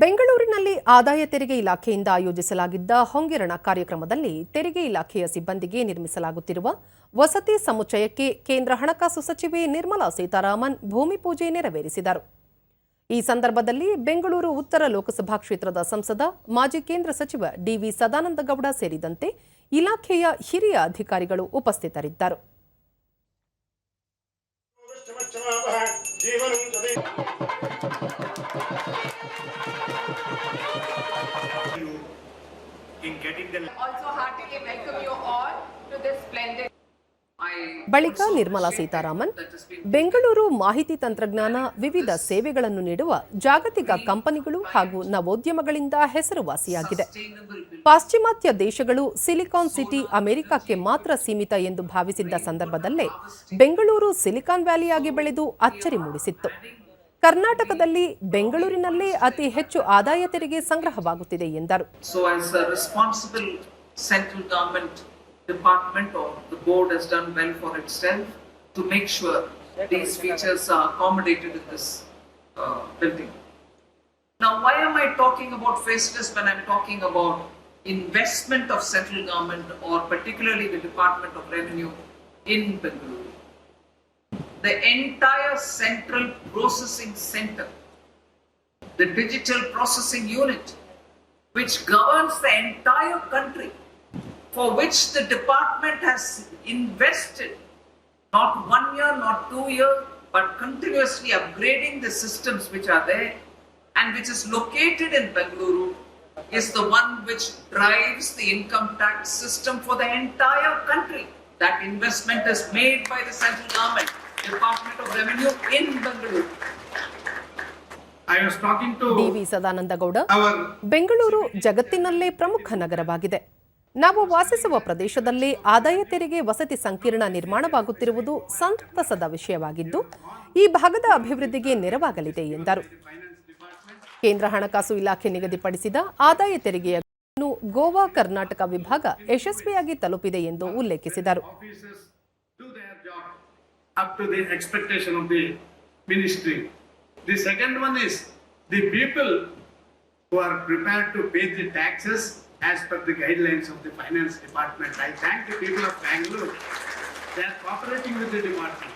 ಬೆಂಗಳೂರಿನಲ್ಲಿ ಆದಾಯ ತೆರಿಗೆ ಇಲಾಖೆಯಿಂದ ಆಯೋಜಿಸಲಾಗಿದ್ದ ಹೊಂಗಿರಣ ಕಾರ್ಯಕ್ರಮದಲ್ಲಿ ತೆರಿಗೆ ಇಲಾಖೆಯ ಸಿಬ್ಬಂದಿಗೆ ನಿರ್ಮಿಸಲಾಗುತ್ತಿರುವ ವಸತಿ ಸಮುಚ್ಚಯಕ್ಕೆ ಕೇಂದ್ರ ಹಣಕಾಸು ಸಚಿವೆ ನಿರ್ಮಲಾ ಸೀತಾರಾಮನ್ ಭೂಮಿ ಪೂಜೆ ನೆರವೇರಿಸಿದರು. ಈ ಸಂದರ್ಭದಲ್ಲಿ ಬೆಂಗಳೂರು ಉತ್ತರ ಲೋಕಸಭಾ ಕ್ಷೇತ್ರದ ಸಂಸದ, ಮಾಜಿ ಕೇಂದ್ರ ಸಚಿವ ಡಿವಿ ಸದಾನಂದಗೌಡ ಸೇರಿದಂತೆ ಇಲಾಖೆಯ ಹಿರಿಯ ಅಧಿಕಾರಿಗಳು ಉಪಸ್ಥಿತರಿದ್ದರು. ಬಳಿಕ ನಿರ್ಮಲಾ ಸೀತಾರಾಮನ್ ಬೆಂಗಳೂರು ಮಾಹಿತಿ ತಂತ್ರಜ್ಞಾನ ವಿವಿಧ ಸೇವೆಗಳನ್ನು ನೀಡುವ ಜಾಗತಿಕ ಕಂಪನಿಗಳು ಹಾಗೂ ನವೋದ್ಯಮಗಳಿಂದ ಹೆಸರುವಾಸಿಯಾಗಿದೆ. ಪಾಶ್ಚಿಮಾತ್ಯ ದೇಶಗಳು ಸಿಲಿಕಾನ್ ಸಿಟಿ ಅಮೆರಿಕಕ್ಕೆ ಮಾತ್ರ ಸೀಮಿತ ಎಂದು ಭಾವಿಸಿದ್ದ ಸಂದರ್ಭದಲ್ಲೇ ಬೆಂಗಳೂರು ಸಿಲಿಕಾನ್ ವ್ಯಾಲಿಯಾಗಿ ಬೆಳೆದು ಅಚ್ಚರಿ ಮೂಡಿಸಿತ್ತು. ಕರ್ನಾಟಕದಲ್ಲಿ ಬೆಂಗಳೂರಿನಲ್ಲೇ ಅತಿ ಹೆಚ್ಚು ಆದಾಯ ತೆರಿಗೆ ಸಂಗ್ರಹವಾಗುತ್ತಿದೆ ಎಂದರು central government department or the board has done well for itself to make sure these features are accommodated in this uh, building. Now, why am I talking about faceless when I'm talking about investment of central government or particularly the Department of Revenue in Bengaluru? The entire central processing center, the digital processing unit, which governs the entire country, for which the department has invested not one year, not two years, but continuously upgrading the systems which are there and which is located in Bengaluru, is the one which drives the income tax system for the entire country. That investment is made by the central government, Department of Revenue in Bengaluru. I was talking to DV Sadananda Gowda our Bengaluru ಜಗತ್ತಿನಲ್ಲೇ ಪ್ರಮುಖ ನಗರವಾಗಿದೆ. ನಾವು ವಾಸಿಸುವ ಪ್ರದೇಶದಲ್ಲಿ ಆದಾಯ ತೆರಿಗೆ ವಸತಿ ಸಂಕೀರ್ಣ ನಿರ್ಮಾಣವಾಗುತ್ತಿರುವುದು ಸಂತಸದ ವಿಷಯವಾಗಿದ್ದು ಈ ಭಾಗದ ಅಭಿವೃದ್ಧಿಗೆ ನೆರವಾಗಲಿದೆ ಎಂದರು. ಕೇಂದ್ರ ಹಣಕಾಸು ಇಲಾಖೆ ನಿಗದಿಪಡಿಸಿದ ಆದಾಯ ತೆರಿಗೆಯ ಗೋವಾ ಕರ್ನಾಟಕ ವಿಭಾಗ ಯಶಸ್ವಿಯಾಗಿ ತಲುಪಿದೆ ಎಂದು ಉಲ್ಲೇಖಿಸಿದರು. Up to the expectation of the ministry. The second one is the people who are prepared to pay the taxes as per the guidelines of the finance department. I thank the people of Bangalore. They are cooperating with the department.